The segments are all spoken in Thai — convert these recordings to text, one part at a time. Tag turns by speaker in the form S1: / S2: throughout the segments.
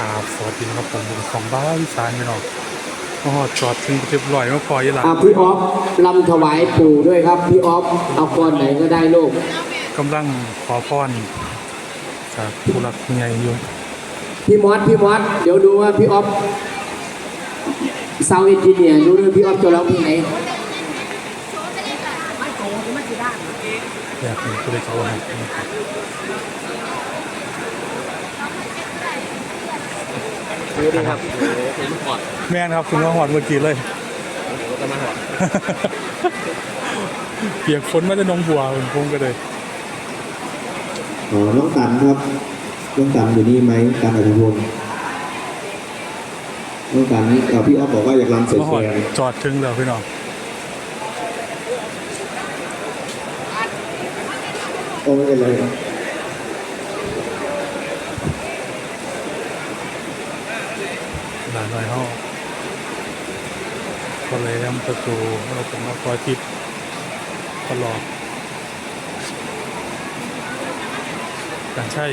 S1: ครับสวัสดีนะครับผมเป็นของบ้านอีสานพี่น้องก็จอดถึงเรียบร้อยมาพอยี่หลัง
S2: อะพี่ออฟลำถวายปู่ด้วยครับ พี่ออฟเอาก้อนไหนก็ได้ลูก
S1: กำลังขอพรจากผู้หลักผู้ใหญ่อยู่
S2: พี่มอสพี่มอสเดี๋ยวดูว่าพี่ออฟซาวเอนจิเนียร์ดูด้วยพี่ออฟจะร้องเพลงไหน
S1: อยากเห็นผู้ใดเขาให้ นะครับ
S3: ดูดิครับถึงก่อน
S1: แม่นครับถึงมาหอดเมื่อกี้เลย
S3: ก็มาหอด
S1: เปียกฝนมาจะนองบัวผมคงก็เลย
S4: อ๋อน้องตันครับน้องตันอยู่นี่ไหมตันอัธพลน้องตันเอ่อพี่ออฟบอกว่าอยากรำเสร็จ
S1: มาหอด
S4: แกง
S1: จอดถึงแล้วพี่น้อง
S4: โอ้ไม่เป็นไรครับ
S1: หลานหน่อยเขาก็เลยทำประตูเราเป็นมาคอยติดตลอดการใช่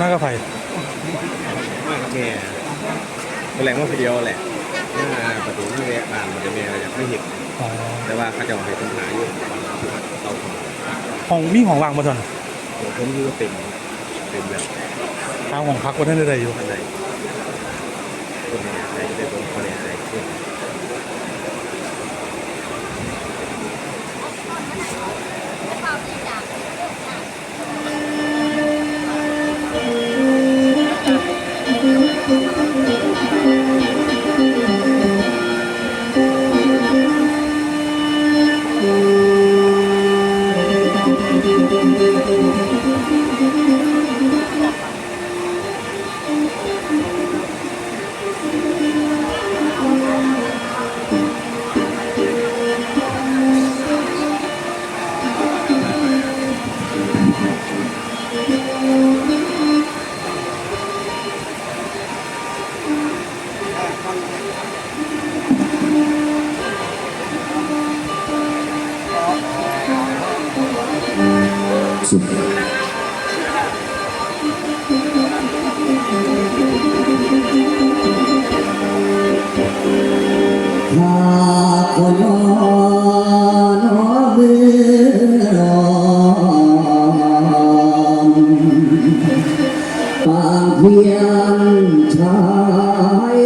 S1: มากกับไผ่
S3: มากกับแม่แรงว่าคนเดียวแหละหน้าประตูที่แม่บานมันจะแม่อยากไม่เห็น
S1: อ๋อ
S3: แต่ว่าเขาจะเอาให้ปัญหาอยู่เรา
S1: ห้องมีห้องว่างมาตอน
S3: ผมอยู่เต็มเต็มแล้ว
S1: ทางห้องพักว่าท่านใดๆอยู่
S3: ข้างในคนเนี่ยใจจะได้ เพี
S5: ยงชาย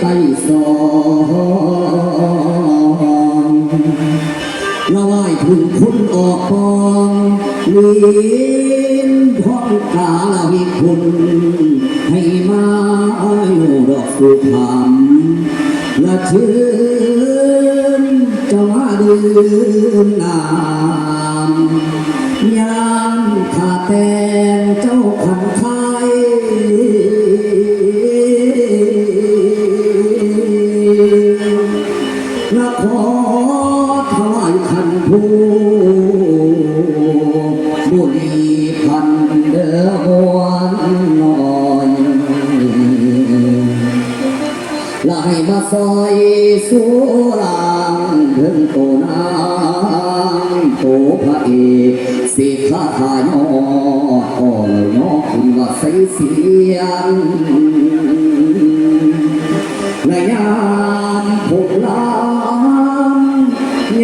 S5: ไก่สองละไหวถึงคุณออกปองลีนพ้องกาลวิคุณให้มาอยู่ดอกสุธรรมละชื่นจะว่าดื่มน้ำยามขาแต่ ลายมาซอยสู้ลางถึงโตนางโตพระเอกสิขาทายออ่อนยอคุณว่าใสเสียงและยามผูกลาม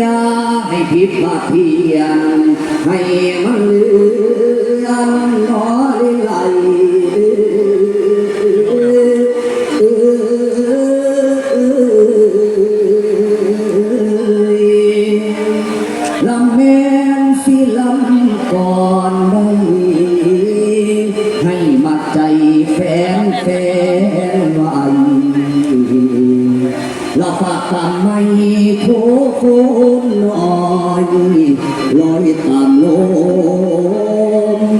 S5: ยาให้ผิดมาเทียนให้มันเลือนน้อย แฟนแฟนไว้ละฟ้าตามไม่โคคนลอยลอยตามลม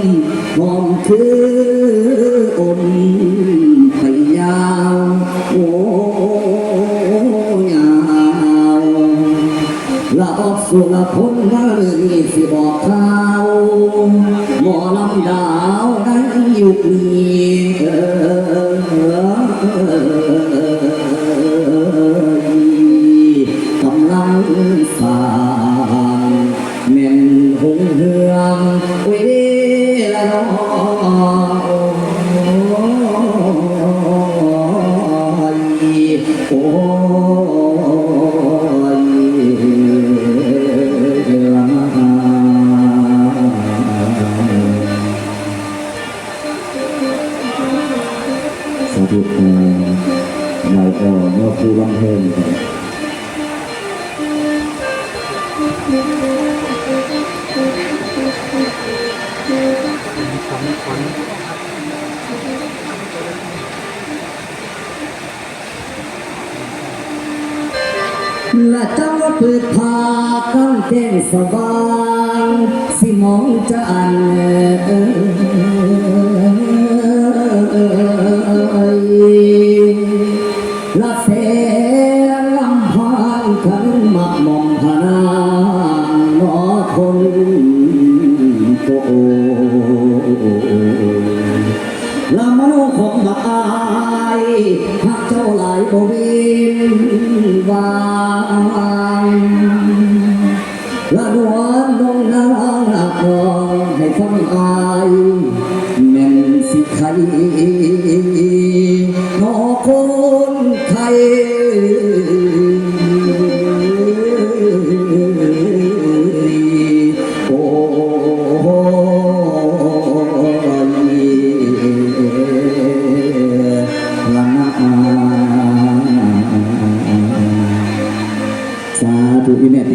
S5: หอมคืออมไปยาวโอ้ยาวละออกสุรพลมาเรื่องนี้สิบอกข่าวหมอลำดาวในยุคนี้ โอ้ยสาธุเอ่อเราผู้ร้องเพลงครับ และจังว่าเปิดพากันแจ้งสว่างสิมองจะอันเอ่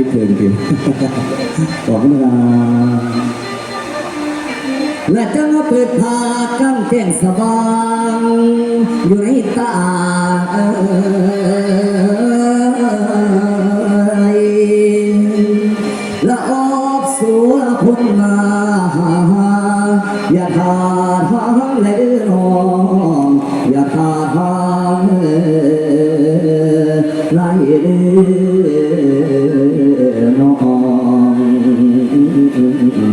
S5: ที่เพลินกินขอบคุณครับและจะมาเปิดพากังแจ้งสว่างอยู่ในตาเอ่ยละออกสู่ละพุ่นมาอย่าทาทางเลยน้องอย่าทาทาง ผม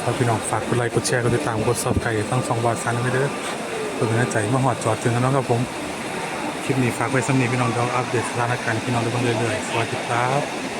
S1: ครับพี่น้องฝากกดไลค์กดแชร์กดติดตามกดซับไก่ทั้งสองบอดซันไม่เด้อเพื่อเป็นกำลังใจมาหอดจอดถึงนแล้วครับผมคลิปนี้ฝากไว้สำหรับพี่น้องเดี๋ยวอัปเดตสถานการณ์พี่น้องได้บ้างเรื่อยๆสวัสดีครับ